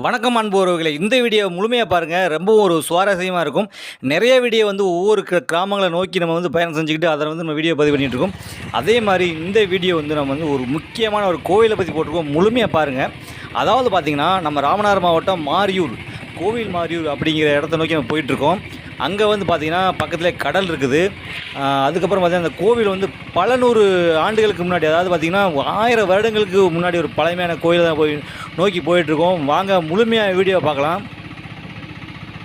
வணக்கம் அன்புறவுகளை இந்த வீடியோ முழுமையாக பாருங்கள் ரொம்பவும் ஒரு சுவாரஸ்யமாக இருக்கும். நிறைய வீடியோ வந்து ஒவ்வொரு கிராமங்களை நோக்கி நம்ம வந்து பயணம் செஞ்சுக்கிட்டு அதை வந்து நம்ம வீடியோ பதிவு பண்ணிகிட்ருக்கோம் இருக்கோம். அதே மாதிரி இந்த வீடியோ வந்து நம்ம வந்து ஒரு முக்கியமான ஒரு கோவிலை பற்றி போட்டிருக்கோம். முழுமையாக பாருங்கள் அதாவது பார்த்திங்கன்னா நம்ம ராமநாதர் மாவட்டம் மாரியூர். கோவில் மாரியூர் அப்படிங்கிற இடத்த நோக்கி நம்ம போயிட்டுருக்கோம் அங்கே வந்து பார்த்திங்கன்னா பக்கத்தில் கடல் இருக்குது அதுக்கப்புறம் பார்த்தீங்கன்னா அந்த கோவில் வந்து பல நூறு ஆண்டுகளுக்கு முன்னாடி அதாவது பார்த்திங்கன்னா ஆயிரம் வருடங்களுக்கு முன்னாடி ஒரு பழமையான கோயில் தான் போய் நோக்கி போயிட்டுருக்கோம் வாங்க முழுமையாக வீடியோ பார்க்கலாம்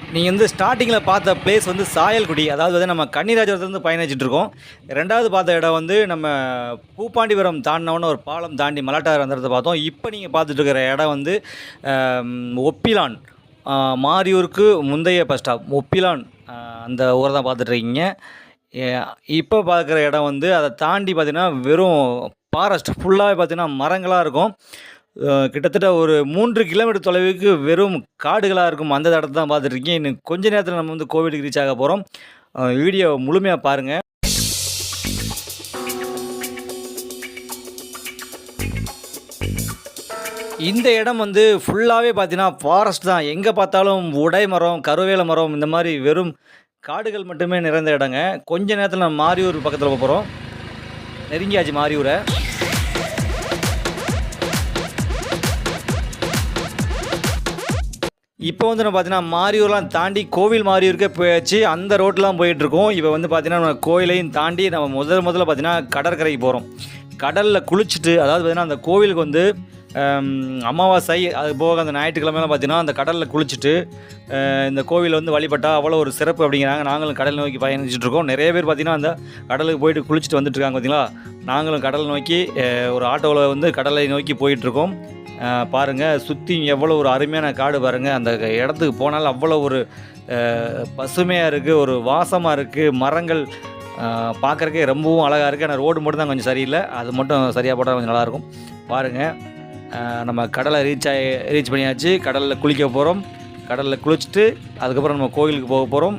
நீங்கள் வந்து ஸ்டார்டிங்கில் பார்த்த பிளேஸ் வந்து சாயல்குடி அதாவது வந்து நம்ம கன்னிராஜபுரத்துலேருந்து பயணிச்சிட்ருக்கோம் ரெண்டாவது பார்த்த இடம் வந்து நம்ம பூப்பாண்டிபுரம் தாண்டினோன்னு ஒரு பாலம் தாண்டி மலாட்டார் அந்த இடத்த பார்த்தோம் இப்போ நீங்கள் பார்த்துட்டு இருக்கிற இடம் வந்து ஒப்பிலான் மாரியூருக்கு முந்தைய பஸ் ஸ்டாப் ஒப்பிலான் அந்த ஊரை தான் பார்த்துட்ருக்கீங்க. இப்போ பார்க்குற இடம் வந்து அதை தாண்டி பார்த்திங்கன்னா வெறும் ஃபாரஸ்ட் ஃபுல்லாகவே பார்த்திங்கன்னா மரங்களாக இருக்கும். கிட்டத்தட்ட ஒரு மூன்று கிலோமீட்டர் தொலைவுக்கு வெறும் காடுகளாக இருக்கும். அந்த இடத்த தான் பார்த்துட்ருக்கீங்க. இன்னும் கொஞ்ச நேரத்தில் நம்ம வந்து கோவிலுக்கு ரீச் ஆக போகிறோம் வீடியோ முழுமையாக பாருங்கள் இந்த இடம் வந்து ஃபுல்லாகவே பார்த்தீங்கன்னா ஃபாரஸ்ட் தான். எங்கே பார்த்தாலும் உடை மரம் கருவேல மரம் இந்த மாதிரி வெறும் காடுகள் மட்டுமே நிறைந்த இடங்க. கொஞ்ச நேரத்தில் நம்ம மாரியூர் பக்கத்தில் போகிறோம் நெருங்கியாச்சு மாரியூரை. இப்போ வந்து நம்ம பார்த்தீங்கன்னா மாரியூர்லாம் தாண்டி கோவில் மாரியூருக்கே போயாச்சு. அந்த ரோட்லாம் போயிட்டுருக்கோம். இப்போ வந்து பார்த்திங்கன்னா நம்ம கோயிலையும் தாண்டி நம்ம முதல் முதல்ல பார்த்தீங்கன்னா கடற்கரைக்கு போகிறோம் கடலில் குளிச்சுட்டு அதாவது பார்த்திங்கன்னா அந்த கோவிலுக்கு வந்து அமாவாசை அது போக அந்த ஞாயிற்றுக்கிழமைலாம் பார்த்தீங்கன்னா அந்த கடலில் குளிச்சுட்டு இந்த கோவிலில் வந்து வழிபட்டால் அவ்வளோ ஒரு சிறப்பு அப்படிங்கிறாங்க. நாங்களும் கடல் நோக்கி பயணிச்சுட்ருக்கோம் நிறைய பேர் பார்த்தீங்கன்னா அந்த கடலுக்கு போயிட்டு குளிச்சுட்டு வந்துட்டு இருக்காங்க பார்த்தீங்களா? நாங்களும் கடல் நோக்கி ஒரு ஆட்டோவில் வந்து கடலை நோக்கி போயிட்டுருக்கோம். பாருங்கள் சுற்றி எவ்வளோ ஒரு அருமையான காடு பாருங்கள் அந்த இடத்துக்கு போனால் அவ்வளோ ஒரு பசுமையாக இருக்குது ஒரு வாசமாக இருக்குது மரங்கள் பார்க்குறக்கே ரொம்பவும் அழகாக இருக்குது ஆனால் ரோடு மட்டும் தான் கொஞ்சம் சரியில்லை. அது மட்டும் சரியாக போட்டால் கொஞ்சம் நல்லாயிருக்கும். பாருங்கள் நம்ம கடலை ரீச் ஆகி ரீச் பண்ணியாச்சு. கடலில் குளிக்க போகிறோம் கடலில் குளிச்சுட்டு அதுக்கப்புறம் நம்ம கோயிலுக்கு போக போகிறோம்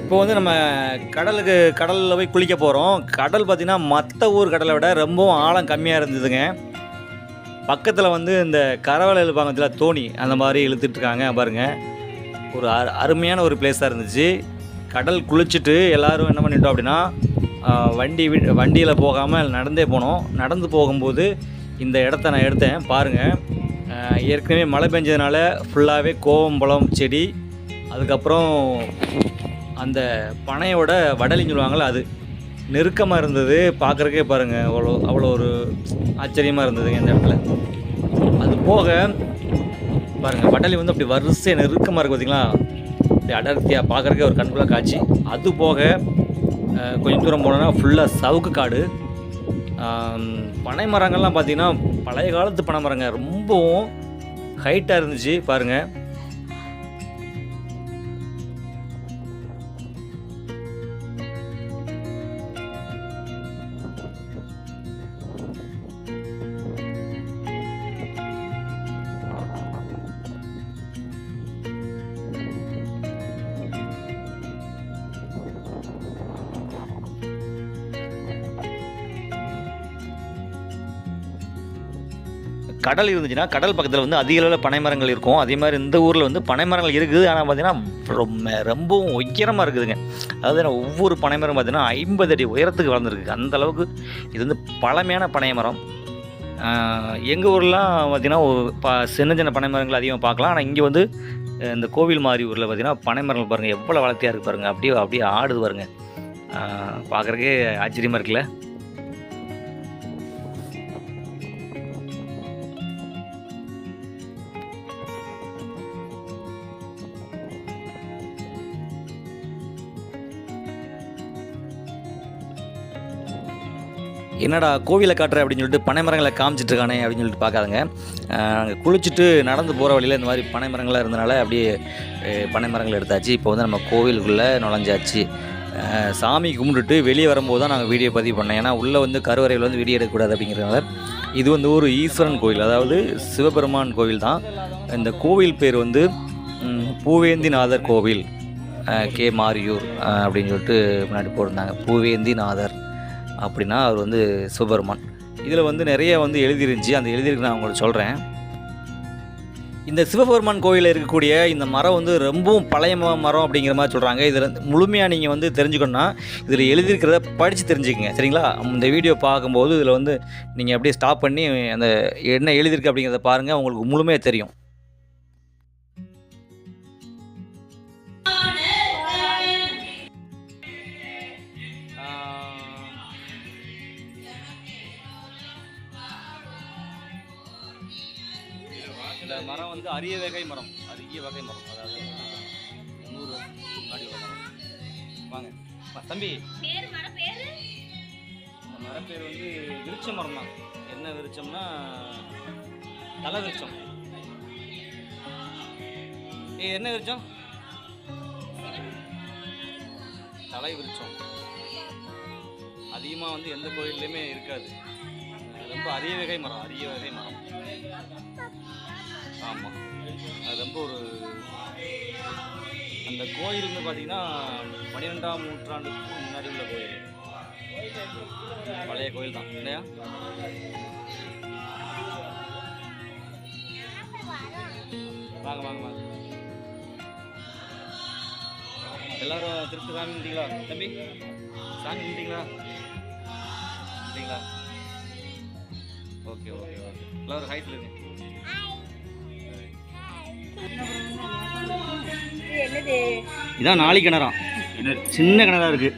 இப்போ வந்து நம்ம கடலுக்கு கடலில் போய் குளிக்க போகிறோம் கடல் பார்த்திங்கன்னா மற்ற ஊர் கடலை விட ரொம்பவும் ஆழம் கம்மியாக இருந்ததுங்க. பக்கத்தில் வந்து இந்த கரவலை இழுப்பாங்க தோணி அந்த மாதிரி இழுத்துட்ருக்காங்க பாருங்கள் பாருங்க. ஒரு அரு அருமையான ஒரு பிளேஸாக இருந்துச்சு. கடல் குளிச்சுட்டு எல்லாரும் என்ன பண்ணிட்டோம் அப்படின்னா வண்டி வி- வண்டியில் போகாமல் நடந்தே போனோம். நடந்து போகும்போது இந்த இடத்த நான் எடுத்தேன். பாருங்கள் ஏற்கனவே மழை பெஞ்சதுனால ஃபுல்லாகவே கோவம்பழம் செடி அதுக்கப்புறம் அந்த பனையோட வடலின்னு சொல்லுவாங்கள்ல அது. நெருக்கமாக இருந்தது. பார்க்குறக்கே பாருங்கள் அவ்வளோ அவ்வளோ ஒரு ஆச்சரியமாக இருந்ததுங்க இந்த இடத்துல. அது போக பாருங்கள் வடலி வந்து அப்படி வரிசையாக நெருக்கமாக இருக்குது பார்த்தீங்களா அப்படி அடர்த்தியாக பார்க்குறக்கே ஒரு கண்குள்ள காட்சி. அது போக கொஞ்சம் தூரம் போனோன்னா ஃபுல்லாக சவுக்கு காடு. பனை மரங்கள்லாம் பார்த்திங்கன்னா பழைய காலத்து பனை மரங்க. ரொம்பவும் ஹைட்டாக இருந்துச்சு பாருங்கள் கடல் இருந்துச்சுன்னா கடல் பக்கத்தில் வந்து அதிக அளவில் பனை மரங்கள் இருக்கும். அதே மாதிரி இந்த ஊரில் வந்து பனை மரங்கள் இருக்குது. ஆனால் பார்த்தீங்கன்னா ரொம்ப ரொம்பவும் உயரமாக இருக்குதுங்க. அதாவது ஒவ்வொரு பனை மரம் பார்த்தீங்கன்னா ஐம்பது அடி உயரத்துக்கு வளர்ந்துருக்கு. அந்த அளவுக்கு இது வந்து பழமையான பனை மரம். எங்கள் ஊர்லாம் பார்த்திங்கன்னா ப சின்ன சின்ன பனைமரங்கள் அதிகமாக பார்க்கலாம். ஆனால் இங்கே வந்து இந்த கோவில் மாதிரி ஊரில் பார்த்திங்கன்னா பனை மரங்கள் பாருங்கள் எவ்வளோ வளர்த்தியாக இருக்குது பாருங்கள் அப்படியே அப்படியே ஆடுது பாருங்கள் பார்க்குறக்கே ஆச்சரியமாக இருக்குல்ல? என்னடா கோவிலை காட்டுற அப்படின்னு சொல்லிட்டு பனை மரங்களை காமிச்சிட்டு இருக்கானே அப்படின்னு சொல்லிட்டு பார்க்காதங்க. அங்கே குளிச்சுட்டு நடந்து போகிற வழியில் இந்த மாதிரி பனை மரங்களாக இருந்தனால அப்படியே பனை மரங்கள் எடுத்தாச்சு. இப்போ வந்து நம்ம கோவிலுக்குள்ளே நுழைஞ்சாச்சு. சாமி கும்பிட்டுட்டு வெளியே வரும்போது தான் நாங்கள் வீடியோ பதிவு பண்ணேன் ஏன்னா உள்ளே வந்து கருவறையில் வந்து வீடியோ எடுக்கக்கூடாது அப்படிங்கிறதுனால இது வந்து ஒரு ஈஸ்வரன் கோவில் அதாவது சிவபெருமான் கோவில் தான். இந்த கோவில் பேர் வந்து பூவேந்திநாதர் கோவில் கே மாரியூர் அப்படின்னு சொல்லிட்டு முன்னாடி போட்டிருந்தாங்க. பூவேந்திநாதர். அப்படின்னா அவர் வந்து சுபர்மன். இதில் வந்து நிறைய வந்து எழுதிருந்துச்சு. அந்த எழுதியிருக்கு நான் உங்களுக்கு சொல்கிறேன் இந்த சிவபெருமான் கோயிலில் இருக்கக்கூடிய இந்த மரம் வந்து ரொம்பவும் பழைய ம- மரம் அப்படிங்கிற மாதிரி சொல்கிறாங்க இதில் முழுமையாக நீங்கள் வந்து தெரிஞ்சுக்கணுன்னா இதில் எழுதியிருக்கிறத படித்து தெரிஞ்சுக்கங்க. சரிங்களா? இந்த வீடியோ பார்க்கும்போது இதில் வந்து நீங்கள் அப்படியே ஸ்டாப் பண்ணி அந்த என்ன எழுதியிருக்கு அப்படிங்கிறத பாருங்கள் உங்களுக்கு முழுமையாக தெரியும். இந்த மரம் வந்து அரிய வகை மரம். அரிய வகை மரம். அதாவது நூறு வருஷத்துக்கு முன்னாடி உள்ள மரம். வாங்க. தம்பி. இந்த மரம் பேர் வந்து விருட்ச மரம் தான் என்ன விருட்சம்னா தலை விருட்சம். ஏய் என்ன விருட்சம்? தலை விருட்சம். அதிகமாக வந்து எந்த கோயில்லையுமே இருக்காது. ரொம்ப அரிய வகை மரம் அரிய வகை மரம். ஆமாம் அது ரொம்ப ஒரு அந்த கோயில் வந்து பார்த்தீங்கன்னா பன்னிரெண்டாம் நூற்றாண்டுக்கு முன்னாடி உள்ள கோயில். பழைய கோயில் தான். இல்லையா? வாங்க வாங்க வாங்க. எல்லாரும் திருப்தி சாமி நின்றீங்களா தம்பி சாமி நின்றீங்களா நின்றீங்களா ஓகே ஓகே ஓகே. எல்லாரும் ஹாய் இருக்கு இதான் நாளி கிணறாம் சின்ன கிணறா இருக்கு.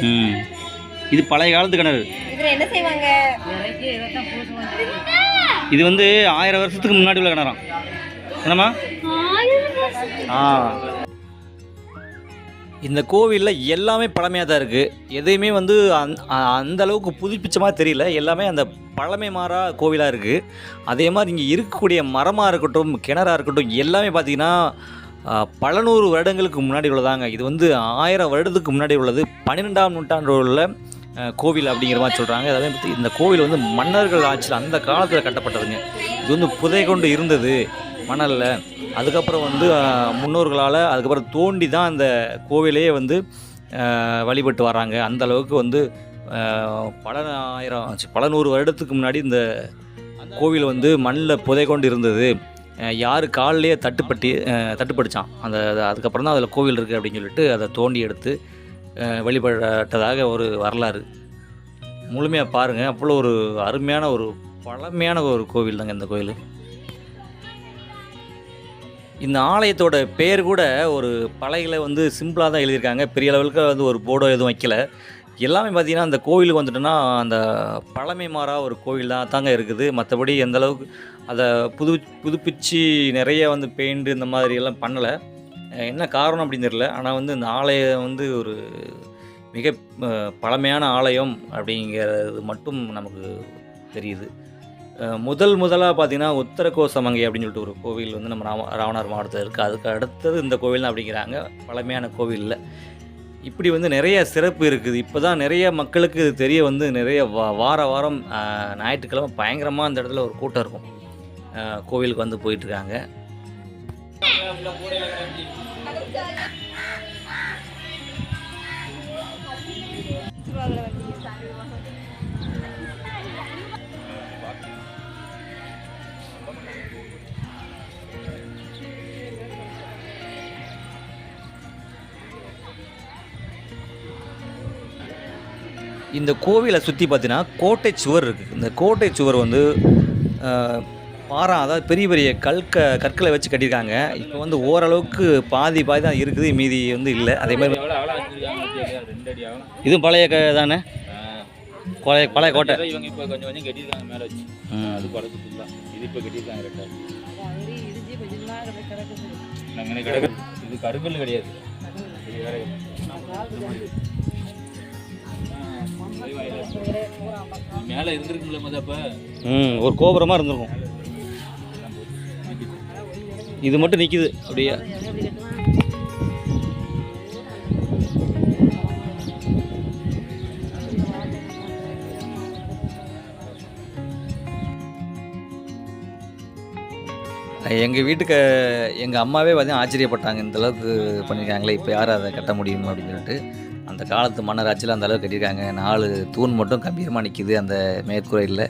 ம். இது பழைய காலத்து கிணறு. என்ன செய்வாங்க? இது வந்து ஆயிரம் வருஷத்துக்கு முன்னாடி உள்ள கிணறாம் என்னம்மா? ஆ. இந்த கோவிலில் எல்லாமே பழமையாக தான் இருக்குது எதையுமே வந்து அந் அ- அந்த அளவுக்கு புதுப்பிச்ச மாதிரி தெரியல. எல்லாமே அந்த பழமை மாறா கோவிலாக இருக்குது அதே மாதிரி இங்கே இருக்கக்கூடிய மரமாக இருக்கட்டும் கிணறாக இருக்கட்டும் எல்லாமே பார்த்திங்கன்னா பல நூறு வருடங்களுக்கு முன்னாடி உள்ளதாங்க. இது வந்து ஆயிரம் வருடத்துக்கு முன்னாடி உள்ளது. பன்னிரெண்டாம் நூற்றாண்டு உள்ள கோவில் அப்படிங்கிற மாதிரி சொல்கிறாங்க அதே பற்றி இந்த கோவில் வந்து மன்னர்கள் ஆட்சியில் அந்த காலத்தில் கட்டப்பட்டதுங்க. இது வந்து புதை கொண்டு இருந்தது மணலில். அதுக்கப்புறம் வந்து முன்னோர்களால் அதுக்கப்புறம் தோண்டி தான் அந்த கோவிலையே வந்து வழிபட்டு வராங்க. அந்த அளவுக்கு வந்து பல ஆயிரம் பல நூறு வருடத்துக்கு முன்னாடி இந்த கோவில் வந்து மண்ணில் புதை கொண்டு இருந்தது யார் காலிலேயே தட்டுப்பட்டி தட்டுப்படிச்சான். அந்த அதுக்கப்புறம் தான் அதில் கோவில் இருக்குது அப்படின்னு சொல்லிட்டு அதை தோண்டி எடுத்து ஆஹ், வழிபட்டதாக ஒரு வரலாறு. முழுமையாக பாருங்கள் அவ்வளோ ஒரு அருமையான ஒரு பழமையான ஒரு கோவில் தாங்க இந்த கோவில் இந்த ஆலயத்தோட பேர் கூட ஒரு பழையில் வந்து சிம்பிளாக தான் எழுதியிருக்காங்க. பெரிய லெவலுக்கு வந்து ஒரு போர்டோ எதுவும் வைக்கல. எல்லாமே பார்த்திங்கன்னா அந்த கோவிலுக்கு வந்துட்டோன்னா அந்த பழமை மாறா ஒரு கோவில் தான் தாங்க இருக்குது. மற்றபடி எந்தளவுக்கு அதை புது புதுப்பிச்சு நிறைய வந்து பெயிண்ட் இந்த மாதிரி எல்லாம் பண்ணலை. என்ன காரணம் அப்படின்னு தெரியல. ஆனால் வந்து இந்த ஆலயம் வந்து ஒரு மிக பழமையான ஆலயம் அப்படிங்கிறது மட்டும் நமக்கு தெரியுது. முதல் முதலாக பார்த்தீங்கன்னா உத்தரகோசமங்கை அப்படின்னு சொல்லிட்டு ஒரு கோவில் வந்து நம்ம ராம ராவணர் மாவட்டத்தில் இருக்குது அதுக்கு அடுத்தது இந்த கோவில் தான் அப்படிங்கிறாங்க. பழமையான கோவிலில் இப்படி வந்து நிறைய சிறப்பு இருக்குது. இப்போ தான் நிறைய மக்களுக்கு இது தெரிய வந்து நிறைய வா வார வாரம் ஞாயிற்றுக்கிழமை பயங்கரமாக அந்த இடத்துல ஒரு கூட்டம் இருக்கும். கோவிலுக்கு வந்து போயிட்டுருக்காங்க. இந்த கோவிலை சுற்றி பார்த்தீங்கன்னா கோட்டை சுவர் இருக்குது இந்த கோட்டை சுவர் வந்து பாறை அதாவது பெரிய பெரிய கற்க கற்களை வச்சு கட்டியிருக்காங்க. இப்போ வந்து ஓரளவுக்கு பாதி பாதி தான் இருக்குது. மீதி வந்து இல்லை. அதே மாதிரி இதுவும் பழைய க தானே? பழைய பழைய கோட்டை. இவங்க இப்போ கொஞ்சம் கொஞ்சம் கட்டியிருக்காங்க மேலே வச்சு. அது படத்து ஃபுல்லாக இது இப்போ கட்டியிருக்காங்க ரெண்டாவது இது கருங்கல் கிடையாது. இது வேற. மேலே இருந்திருக்கும்ல மொதல் ம் ஒரு கோபுரமாக இருந்திருக்கும். இது மட்டும் நிற்கிது அப்படியே. எங்கள் வீட்டுக்கு எங்கள் அம்மாவே பார்த்தீங்கன்னா ஆச்சரியப்பட்டாங்க. இந்த அளவுக்கு பண்ணியிருக்காங்களே இப்போ யார் அதை கட்ட முடியும் அப்படின்னு சொல்லிட்டு. அந்த காலத்து மன்னராட்சியில் அந்த அளவுக்கு கட்டியிருக்காங்க. நாலு தூண் மட்டும் கம்பீரமாக நிற்கிது அந்த மேற்கூரையில்.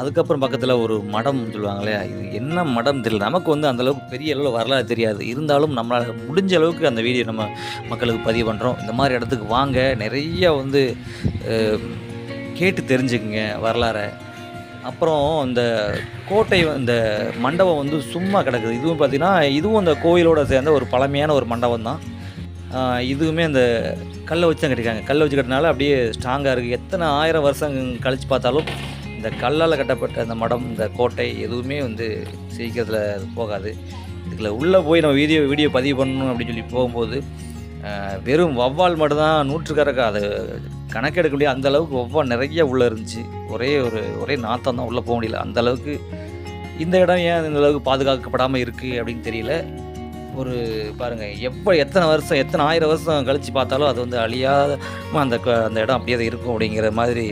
அதுக்கப்புறம் பக்கத்தில் ஒரு மடம் சொல்லுவாங்களே இது என்ன மடம் தெரியல. நமக்கு வந்து அந்தளவுக்கு பெரிய அளவில் வரலாறு தெரியாது. இருந்தாலும் நம்மளால் முடிஞ்ச அளவுக்கு அந்த வீடியோ நம்ம மக்களுக்கு பதிவு பண்ணுறோம் இந்த மாதிரி இடத்துக்கு வாங்க. நிறைய வந்து கேட்டு தெரிஞ்சுக்குங்க வரலாறை. அப்புறம் இந்த கோட்டை இந்த மண்டபம் வந்து சும்மா கிடக்குது. இதுவும் பார்த்திங்கன்னா இதுவும் அந்த கோயிலோட சேர்ந்த ஒரு பழமையான ஒரு மண்டபம் தான் இதுவுமே அந்த கல்லை வச்சு தான் கட்டிருக்காங்க கல்லை வச்சு கட்டினால அப்படியே ஸ்ட்ராங்காக இருக்குது எத்தனை ஆயிரம் வருஷம் கழித்து பார்த்தாலும் இந்த கல்லால் கட்டப்பட்ட அந்த மடம் இந்த கோட்டை எதுவுமே வந்து சீக்கிரத்தில் போகாது. இதுக்குள்ள உள்ளே போய் நம்ம வீடியோ வீடியோ பதிவு பண்ணணும் அப்படின்னு சொல்லி போகும்போது வெறும் வவ்வால் மட்டும்தான் நூற்றுக்கணக்கு அது கணக்கெடுக்க முடியாது. அந்த அளவுக்கு வவ்வால் நிறைய உள்ளே இருந்துச்சு. ஒரே ஒரு ஒரே நாத்தம் தான் உள்ளே போக முடியல. அந்த அளவுக்கு இந்த இடம் ஏன் இந்த அளவுக்கு பாதுகாக்கப்படாமல் இருக்குது அப்படின்னு தெரியல. ஒரு பாருங்கள் எப்போ எத்தனை வருஷம் எத்தனை ஆயிரம் வருஷம் கழித்து பார்த்தாலும் அது வந்து அழியாத அந்த க- அந்த இடம் அப்படியே இருக்கும் அப்படிங்கிற மாதிரி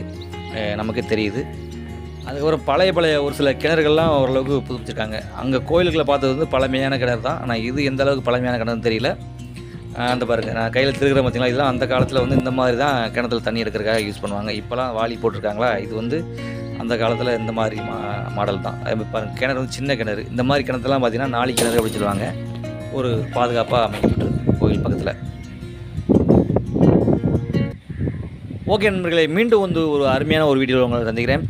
நமக்கு தெரியுது. அதுக்கப்புறம் பழைய பழைய ஒரு சில கிணறுகள்லாம் ஓரளவுக்கு புதுப்பிச்சிருக்காங்க. அங்கே கோயில்களை பார்த்தது வந்து பழமையான கிணறு தான். ஆனால் இது எந்த அளவுக்கு பழமையான கிணறுன்னு தெரியல. அந்த பாருங்கள் நான் கையில் திருக்கிற பார்த்தீங்களா இதெல்லாம் அந்த காலத்தில் வந்து இந்த மாதிரி தான் கிணத்துல தண்ணி எடுக்கிறக்காக யூஸ் பண்ணுவாங்க. இப்போலாம் வாளி போட்டிருக்காங்களா இது வந்து அந்த காலத்தில் இந்த மாதிரி மா மாடல் தான். பாருங்கள் கிணறு வந்து சின்ன கிணறு. இந்த மாதிரி கிணத்துலாம் பார்த்தீங்கன்னா நாலு கிணறு அப்படின்னு சொல்லுவாங்க. ஒரு பாதுகாப்பாக அமைக்கப்பட்டிருக்கு கோயில் பக்கத்தில். ஓகே நண்பர்களே மீண்டும் வந்து ஒரு அருமையான ஒரு வீடியோவில் உங்களை சந்திக்கிறேன்.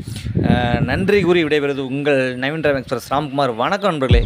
நன்றி கூறி விடைபெறுவது உங்கள் நவீன் டிராவல் எக்ஸ்பிரஸ் ராம்குமார். வணக்கம் நண்பர்களே.